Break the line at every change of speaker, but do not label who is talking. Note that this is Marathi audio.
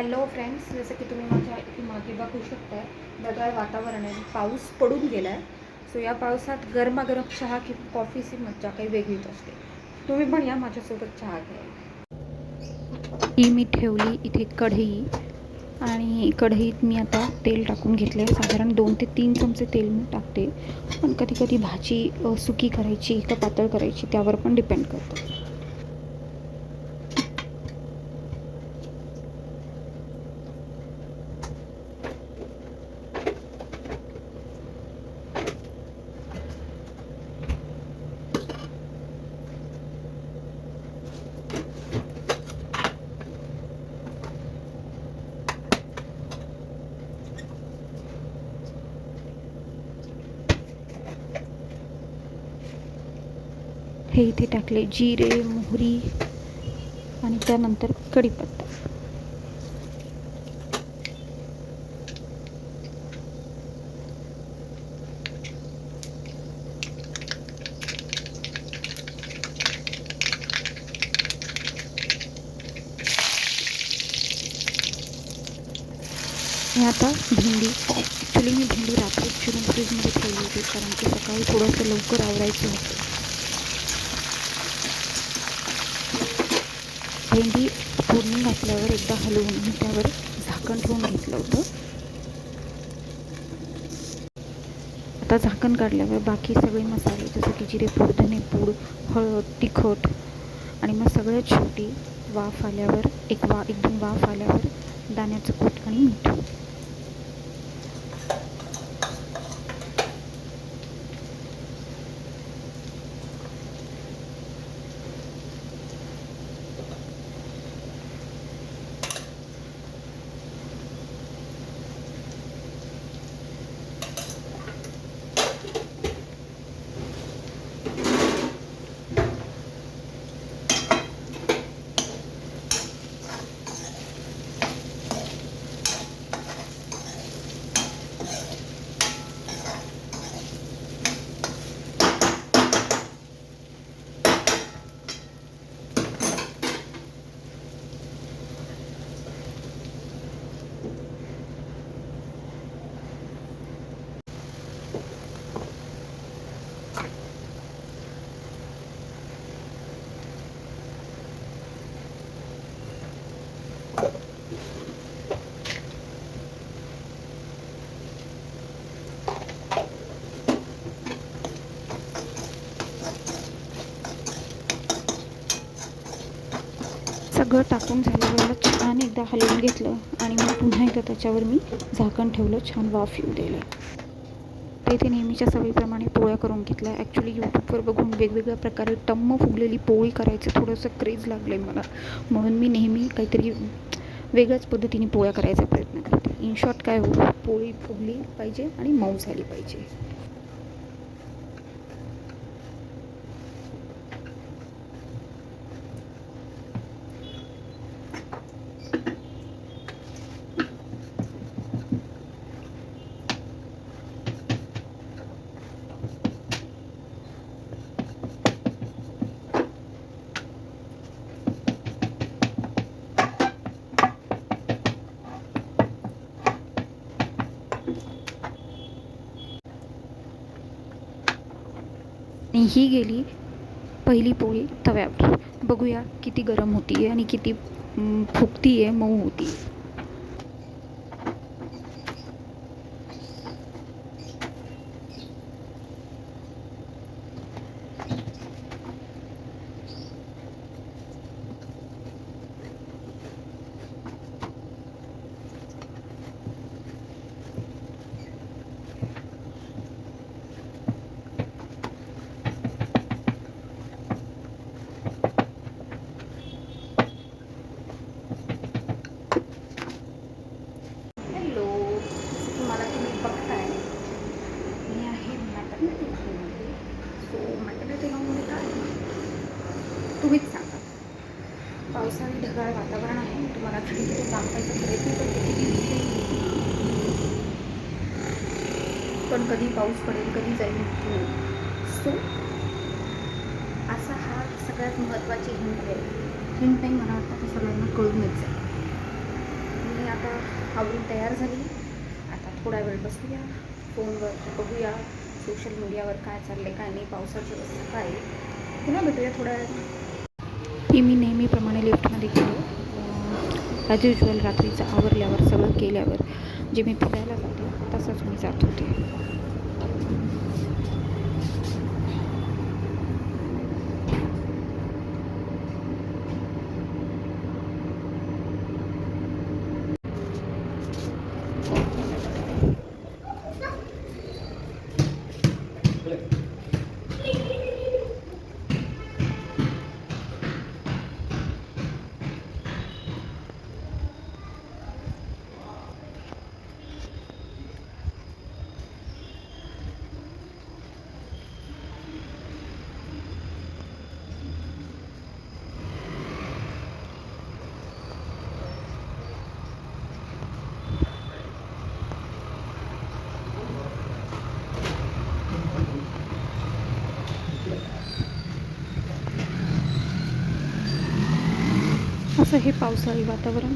हॅलो फ्रेंड्स जसं की तुम्ही माझ्या इथे मागे बघू शकताय ढगाळ वातावरण आहे. पाऊस पडून गेला आहे सो या पावसात गरमागरम चहा किंवा कॉफीची मज्जा काही वेगळीच असते. तुम्ही पण या माझ्यासोबत चहा घ्या ही मी ठेवली इथे कढई आणि कढईत मी आता तेल टाकून घेतले साधारण दोन ते तीन चमचे तेल मी टाकते. पण कधी कधी भाजी सुकी करायची का पातळ करायची त्यावर पण डिपेंड करतं. हे इथे टाकले जिरे मोहरी आणि त्यानंतर कढीपत्ता. मी आता भेंडी ॲक्च्युली मी भेंडी रात्री चिरून फ्रीजमध्ये ठेवली होती कारण की सकाळी थोडंसं लवकर आवरायचं होतं. भेंडी फोडणी घातल्यावर एकदा हलवून मी त्यावर झाकण ठेवून घेतलं होतं. आता झाकण काढल्यावर बाकी सगळे मसाले जसं की जिरे पूड धनेपूड हळद तिखट आणि मग सगळ्यात शेवटी वाफ आल्यावर एक वा एक दोन वाफ आल्यावर दाण्याचं कूट आणि मीठ. सगळं टाकून झाल्यावर छान एकदा हलवून घेतलं आणि मग पुन्हा एकदा त्याच्यावर मी झाकण ठेवलं छान वाफ येऊ दिलं. ते इथे नेहमीच्या सवयीप्रमाणे पोळ्या करून घेतल्या. ॲक्च्युली यूट्यूबवर बघून वेगवेगळ्या प्रकारे टम्म फुगलेली पोळी करायचं थोडंसं क्रेज लागलं आहे मला. म्हणून मी नेहमी काहीतरी वेगळ्याच पद्धतीने पोळ्या करायचा प्रयत्न करते. इन शॉर्ट काय हो पोळी फुगली पाहिजे आणि मऊ झाली पाहिजे. आणि ही गेली पहिली पोळी तव्यावर. बघूया किती गरम होती आहे आणि किती फुगती आहे मऊ होती हॅलो तुम्हाला तुम्ही बघताय मी आहे मटन टेकमध्ये सो मटन टेकामध्ये काय तुम्हीच सांगा पावसाळी ढगाळ वातावरण आहे. तुम्हाला घरी दाखवायचा प्रयत्न करते की दिसते पण कधी पाऊस पडेल कधी जाईल. सो असा हा सगळ्यात महत्त्वाची हिंट आहे. हिंट नाही मला वाटतं ते सगळ्यांना कळूनच जाईल. मी आता आवरून तयार झाली. आता थोडा वेळ बसूया. फोनवर बघूया. सोशल मीडियावर काय चाललंय काय नाही पावसाची अवस्था काय पुन्हा भेटूया थोड्या वेळ मी मी नेहमीप्रमाणे लिफ्टमध्ये गेलो ॲज युजल रात्रीचं आवरल्यावर सगळं केल्यावर जे मी फिरायला जाते तसंच मी जात होते. असं हे पावसाळी वातावरण.